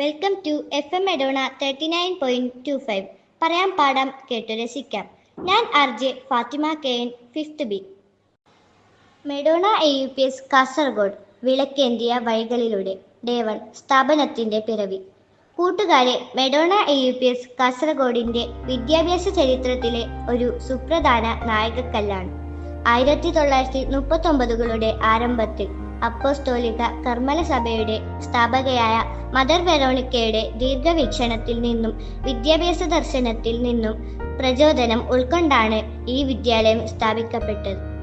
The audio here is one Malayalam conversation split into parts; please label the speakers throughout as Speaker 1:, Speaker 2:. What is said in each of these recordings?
Speaker 1: Welcome to F M എഡോണ thirty nine point two five പറയാൻ പാടാം കേട്ടു രസിക്കാം. ഞാൻ R J Fathima K N fifth B Medona A U P S Kasaragod വിളക്കേന്തിയ വഴികളിലൂടെ ഡേവൺ സ്ഥാപനത്തിന്റെ പിറവി. കൂട്ടുകാരെ Medona A U P S കാസർഗോഡിന്റെ വിദ്യാഭ്യാസ ചരിത്രത്തിലെ ഒരു സുപ്രധാന നായകക്കല്ലാണ്. ആയിരത്തി തൊള്ളായിരത്തി മുപ്പത്തൊമ്പതുകളുടെ ആരംഭത്തിൽ അപ്പോസ്തോലിക കർമ്മല സഭയുടെ സ്ഥാപകയായ മദർ വെറോണിക്കയുടെ ദീർഘവീക്ഷണത്തിൽ നിന്നും വിദ്യാഭ്യാസ ദർശനത്തിൽ നിന്നും പ്രചോദനം ഉൾക്കൊണ്ടാണ് ഈ വിദ്യാലയം സ്ഥാപിക്കപ്പെട്ടത്.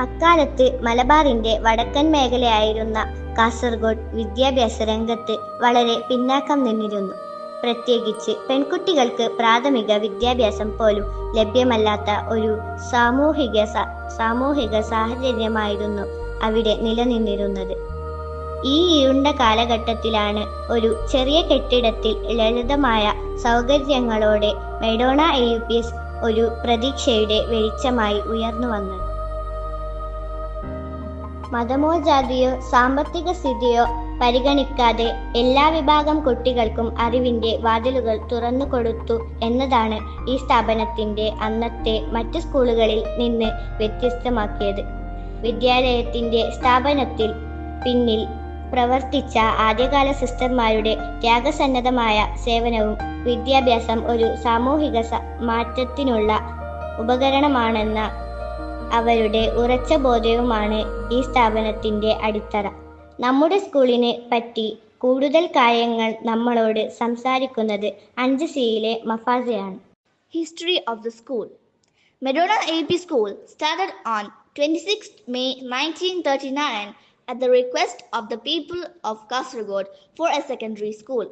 Speaker 1: അക്കാലത്ത് മലബാറിന്റെ വടക്കൻ മേഖലയായിരുന്ന കാസർഗോഡ് വിദ്യാഭ്യാസ രംഗത്ത് വളരെ പിന്നാക്കം നിന്നിരുന്നു. പ്രത്യേകിച്ച് പെൺകുട്ടികൾക്ക് പ്രാഥമിക വിദ്യാഭ്യാസം പോലും ലഭ്യമല്ലാത്ത ഒരു സാമൂഹിക സാമൂഹിക സാഹചര്യമായിരുന്നു അവിടെ നിലനിന്നിരുന്നത്. ഈ ഇരുണ്ട കാലഘട്ടത്തിലാണ് ഒരു ചെറിയ കെട്ടിടത്തിൽ ലളിതമായ സൗകര്യങ്ങളോടെ Medona A U P S ഒരു പ്രതീക്ഷയുടെ വെളിച്ചമായി ഉയർന്നു വന്നത്. മതമോ ജാതിയോ സാമ്പത്തിക സ്ഥിതിയോ പരിഗണിക്കാതെ എല്ലാ വിഭാഗം കുട്ടികൾക്കും അറിവിന്റെ വാതിലുകൾ തുറന്നു കൊടുത്തു എന്നതാണ് ഈ സ്ഥാപനത്തിന്റെ അന്നത്തെ മറ്റ് സ്കൂളുകളിൽ നിന്ന് വ്യത്യസ്തമാക്കിയത്. വിദ്യാലയത്തിന്റെ സ്ഥാപനത്തിൽ പിന്നിൽ പ്രവർത്തിച്ച ആദ്യകാല സിസ്റ്റർമാരുടെ ത്യാഗസന്നദ്ധമായ സേവനവും വിദ്യാഭ്യാസം ഒരു സാമൂഹിക മാറ്റത്തിനുള്ള ഉപകരണമാണെന്ന അവരുടെ ഉറച്ച ബോധ്യവുമാണ് ഈ സ്ഥാപനത്തിന്റെ അടിത്തറ നമ്മുടെ സ്കൂളിനെ പറ്റി കൂടുതൽ കാര്യങ്ങൾ നമ്മളോട് സംസാരിക്കുന്നത് അഞ്ച് സിയിലെ മഫാസയാണ്
Speaker 2: history of the school. Medona AP School started on 26 May 1939 at the request of the people of Kasaragod for a secondary school.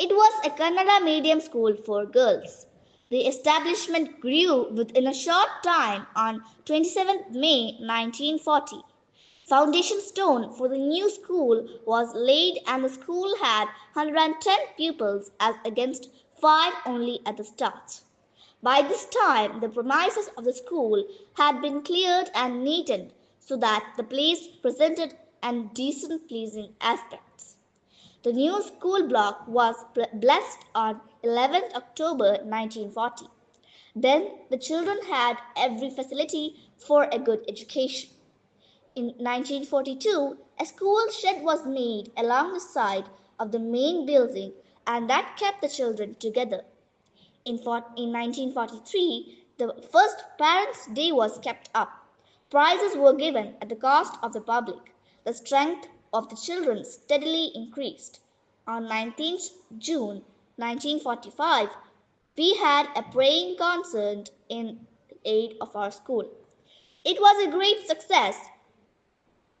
Speaker 2: It was a Kannada medium school for girls. The establishment grew within a short time on 27 May 1940. Foundation stone for the new school was laid and the school had 110 pupils as against 5 only at the start. By this time, the premises of the school had been cleared and neatened so that the place presented an decent, pleasing aspect. The new school block was blessed on 11th October 1940. Then the children had every facility for a good education. In 1942, a school shed was made along the side of the main building and that kept the children together. In, in 1943, the first Parents' Day was kept up. Prizes were given at the cost of the public. The strength of the children steadily increased. On 19th June 1945, we had a praying concert in aid of our school. It was a great success.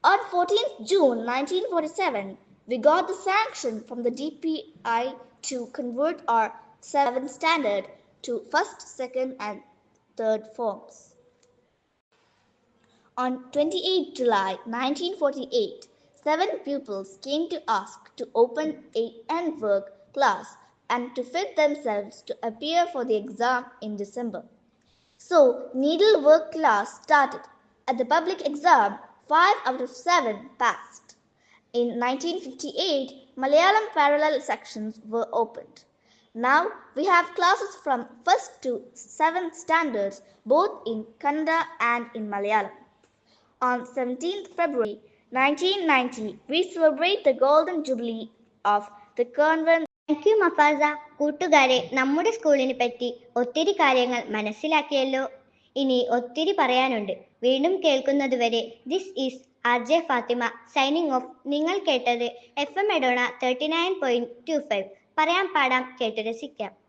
Speaker 2: On 14th June 1947, we got the sanction from the DPI to convert our 7th standard to first, second, and third forms. On 28 July 1948, seven pupils came to ask to open a end work class and to fit themselves to appear for the exam in December. So, needlework class started. At the public exam, 5 out of 7 passed. In 1958, Malayalam parallel sections were opened. Now we have classes from 1st to 7th standards both in Kannada and in Malayalam. On 17th February 1990, we celebrate the golden jubilee of the convent
Speaker 1: thank you Mafasa കൂട്ടുകാരെ നമ്മുടെ സ്കൂളിനെ പറ്റി ഒത്തിരി കാര്യങ്ങൾ മനസ്സിലാക്കിയല്ലോ ഇനി ഒത്തിരി പറയാനുണ്ട് വീണ്ടും കേൾക്കുന്നതുവരെ this is R J Fathima signing off നിങ്ങൾ കേട്ടത് F M എഡോണ thirty nine point two five പറയാൻ പാടാം കേട്ട് രസിക്കാം.